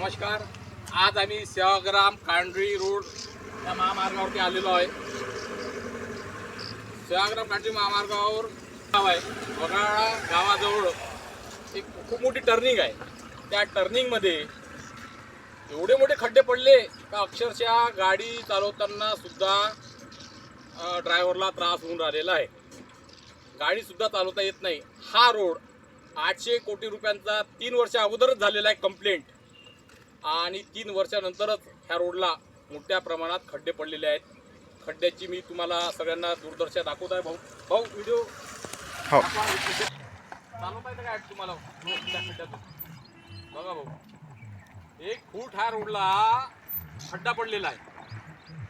नमस्कार. आज आम्ही सेवाग्राम कांढरी रोड या महामार्गावरती आलेलो आहे. सेवाग्राम कांढरी महामार्गावर गाव आहे. वगाळा गावाजवळ एक खूप मोठी टर्निंग आहे. त्या टर्निंगमध्ये एवढे मोठे खड्डे पडले का अक्षरशः गाडी चालवताना सुद्धा ड्रायव्हरला त्रास होऊन राहिलेला आहे. गाडीसुद्धा चालवता येत नाही. हा रोड आठशे कोटी रुपयांचा तीन वर्ष अगोदरच झालेला आहे कंप्लेंट आणि तीन वर्षानंतरच ह्या रोडला मोठ्या प्रमाणात खड्डे पडलेले आहेत. खड्ड्याची मी तुम्हाला सगळ्यांना दूरदर्शन दाखवत आहे भाऊ. भाऊ व्हिडिओ हो. चालवता येतं काय तुम्हाला? खड्ड्यातून. बघा भाऊ. एक फूट ह्या रोडला खड्डा पडलेला आहे.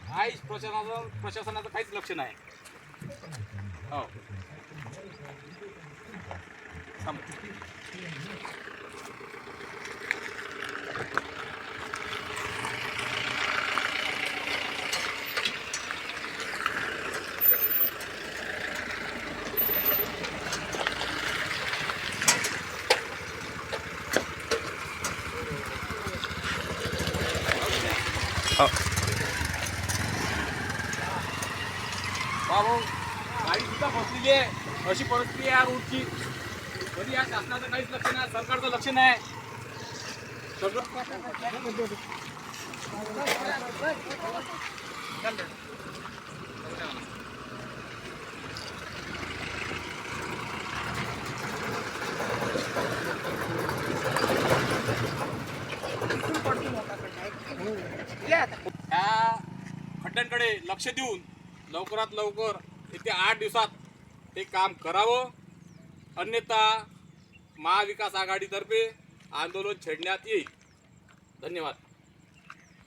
काहीच प्रशासनाचं प्रशासनाचं काहीच लक्ष नाही. हो. थांब. हो. आहे अशी परिस्थिती आहे या रोडची कधी या शासनाचं काहीच लक्ष नाही सरकारचं लक्ष नाही सगळं ह्या खड्ड्यांकडे लक्ष देऊन लवकरात लवकर येत्या आठ दिवसात हे काम करावं. अन्यथा महाविकास आघाडीतर्फे आंदोलन छेडण्यात येईल. धन्यवाद.